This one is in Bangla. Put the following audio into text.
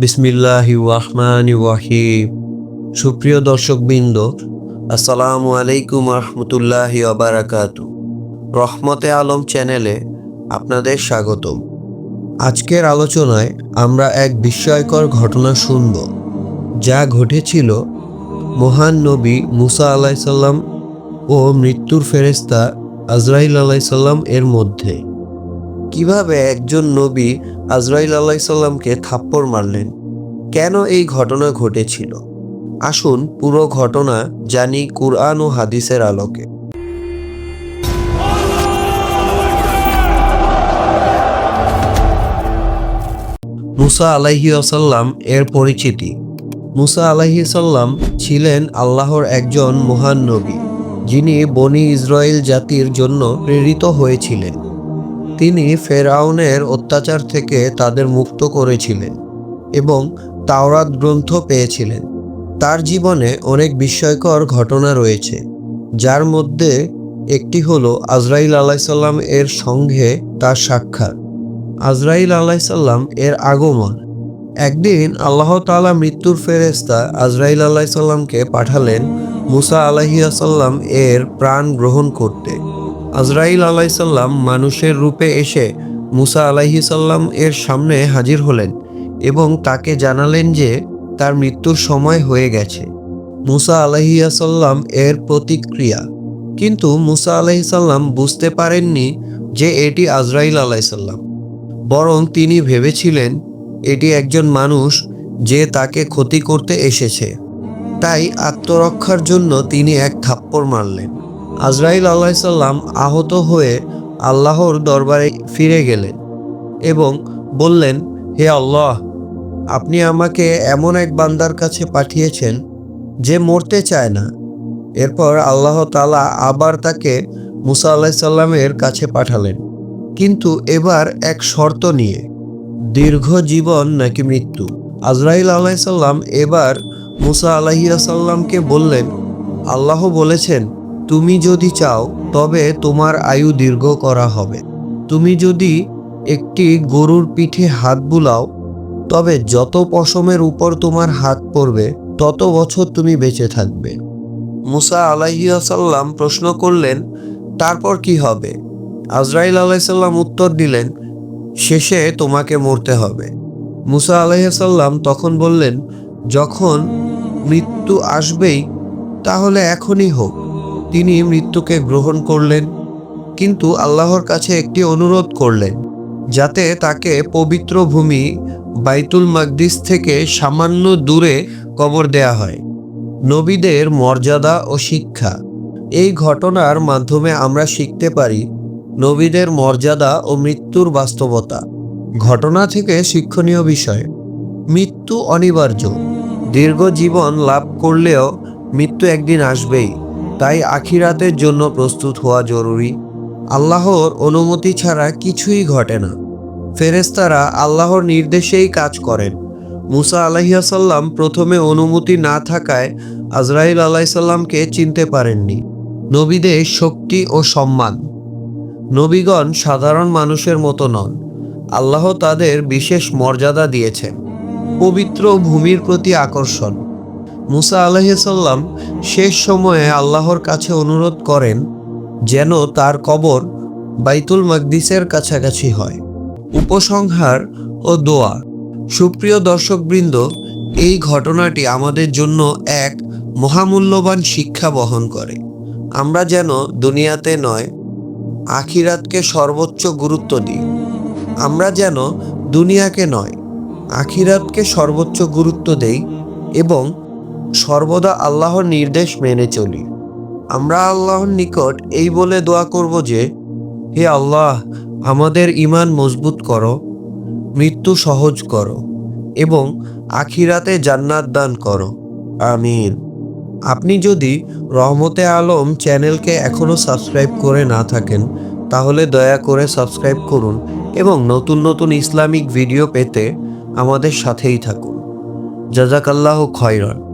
বিসমিল্লাহ রহমান ওয়াহিম সুপ্রিয় দর্শকবৃন্দ, আসসালামু আলাইকুম রহমতুল্লাহ অবারাকাতু রহমতে আলম চ্যানেলে আপনাদের স্বাগতম। আজকের আলোচনায় আমরা এক বিস্ময়কর ঘটনা শুনব, যা ঘটেছিল মহান নবী মুসা আলাইসাল্লাম ও মৃত্যুর ফেরেস্তা আজরাইল আলাইসাল্লাম এর মধ্যে। কীভাবে একজন নবী আজরাইল আলাইসাল্লামকে থাপ্পড় মারলেন? কেন এই ঘটনা ঘটেছিল? আসুন পুরো ঘটনা জানি কুরআন ও হাদিসের আলোকে। মুসা আলাইহি আসাল্লাম এর পরিচিতি। মুসা আলাইহি সাল্লাম ছিলেন আল্লাহর একজন মহান নবী, যিনি বনি ইসরায়েল জাতির জন্য প্রেরিত হয়েছিলেন। তিনি ফেরাউনের অত্যাচার থেকে তাদের মুক্ত করেছিলেন এবং তাওরাত গ্রন্থ পেয়েছিলেন। তার জীবনে অনেক বিস্ময়কর ঘটনা রয়েছে, যার মধ্যে একটি হলো আজরাইল আলাইসাল্লাম এর সঙ্গে তার সাক্ষাৎ। আজরাইল আলাইসাল্লাম এর আগমন। একদিন আল্লাহ তাআলা মৃত্যুর ফেরেস্তা আজরাইল আলাইসাল্লামকে পাঠালেন মুসা আলাহিয়াসাল্লাম এর প্রাণ গ্রহণ করতে। আজরাইল আলাইসাল্লাম মানুষের রূপে এসে মুসা আলাইহিসাল্লাম এর সামনে হাজির হলেন এবং তাকে জানালেন যে তার মৃত্যুর সময় হয়ে গেছে। মুসা আলাহিয়াসাল্লাম এর প্রতিক্রিয়া। কিন্তু মুসা আলাইসাল্লাম বুঝতে পারেননি যে এটি আজরাইল আলাইসাল্লাম বরং তিনি ভেবেছিলেন এটি একজন মানুষ যে তাকে ক্ষতি করতে এসেছে। তাই আত্মরক্ষার জন্য তিনি এক থাপ্পড় মারলেন। আজরাইল আলাইসাল্লাম আহত হয়ে আল্লাহর দরবারে ফিরে গেলেন এবং বললেন, হে আল্লাহ, আপনি আমাকে এমন এক বান্দার কাছে পাঠিয়েছেন যে মরতে চায় না। এরপর আল্লাহ তালা আবার তাকে মুসা আলাহিসাল্লামের কাছে পাঠালেন। কিন্তু এবার এক শর্ত নিয়ে, দীর্ঘ জীবন নাকি মৃত্যু। আজরাইল আলাইসাল্লাম এবার মুসা আলাহিয়াসাল্লামকে বললেন, আল্লাহ বলেছেন তুমি যদি চাও, তবে তোমার আয়ু দীর্ঘ করা হবে। তুমি যদি একটি গরুর পিঠে হাত বুলাও, তবে যত পশমের উপর তোমার হাত পড়বে, তত বছর তুমি বেঁচে থাকবে। মুসা আলাইসাল্লাম প্রশ্ন করলেন, তারপর কি হবে? আজরাইল আলাইসাল্লাম উত্তর দিলেন, শেষে তোমাকে মরতে হবে। মুসা আলাইসাল্লাম তখন বললেন, যখন মৃত্যু আসবেই, তাহলে এখনই হোক। তিনি মৃত্যুকে গ্রহণ করলেন, কিন্তু আল্লাহর কাছে একটি অনুরোধ করলেন, যাতে তাকে পবিত্র ভূমি বাইতুল মাকদিস থেকে সামান্য দূরে কবর দেয়া হয়। নবীদের মর্যাদা ও শিক্ষা। এই ঘটনার মাধ্যমে আমরা শিখতে পারি নবীদের মর্যাদা ও মৃত্যুর বাস্তবতা। ঘটনা থেকে শিক্ষণীয় বিষয়, মৃত্যু অনিবার্য। দীর্ঘ জীবন লাভ করলেও মৃত্যু একদিন আসবেই। তাই আখিরাতের জন্য প্রস্তুত হওয়া জরুরি। আল্লাহর অনুমতি ছাড়া কিছুই ঘটে না। ফেরেস্তারা আল্লাহর নির্দেশেই কাজ করেন। মুসা আলাহিয়াসাল্লাম প্রথমে অনুমতি না থাকায় আজরাইল আলাইসাল্লামকে চিনতে পারেননি। নবীদের শক্তি ও সম্মান। নবীগণ সাধারণ মানুষের মতো নন। আল্লাহ তাদের বিশেষ মর্যাদা দিয়েছেন। পবিত্র ভূমির প্রতি আকর্ষণ। মুসা আলহিসাল্লাম শেষ সময়ে আল্লাহর কাছে অনুরোধ করেন যেন তার কবর বাইতুল মাকদিসের কাছাকাছি হয়। উপসংহার ও দোয়া। সুপ্রিয় দর্শকবৃন্দ, এই ঘটনাটি আমাদের জন্য এক মহামূল্যবান শিক্ষা বহন করে। আমরা যেন দুনিয়াতে নয়, আখিরাতকে সর্বোচ্চ গুরুত্ব দিই। আমরা যেন দুনিয়াকে নয়, আখিরাতকে সর্বোচ্চ গুরুত্ব দেই এবং সর্বদা আল্লাহর নির্দেশ মেনে চলি। আমরা আল্লাহর নিকট এই বলে দোয়া করব যে, হে আল্লাহ, আমাদের ইমান মজবুত করো, মৃত্যু সহজ করো এবং আখিরাতে জান্নাত দান করো। আমিন। আপনি যদি রহমতে আলম চ্যানেলকে এখনও সাবস্ক্রাইব করে না থাকেন, তাহলে দয়া করে সাবস্ক্রাইব করুন এবং নতুন নতুন ইসলামিক ভিডিও পেতে আমাদের সাথেই থাকুন। জাজাকাল্লাহ খয়রন।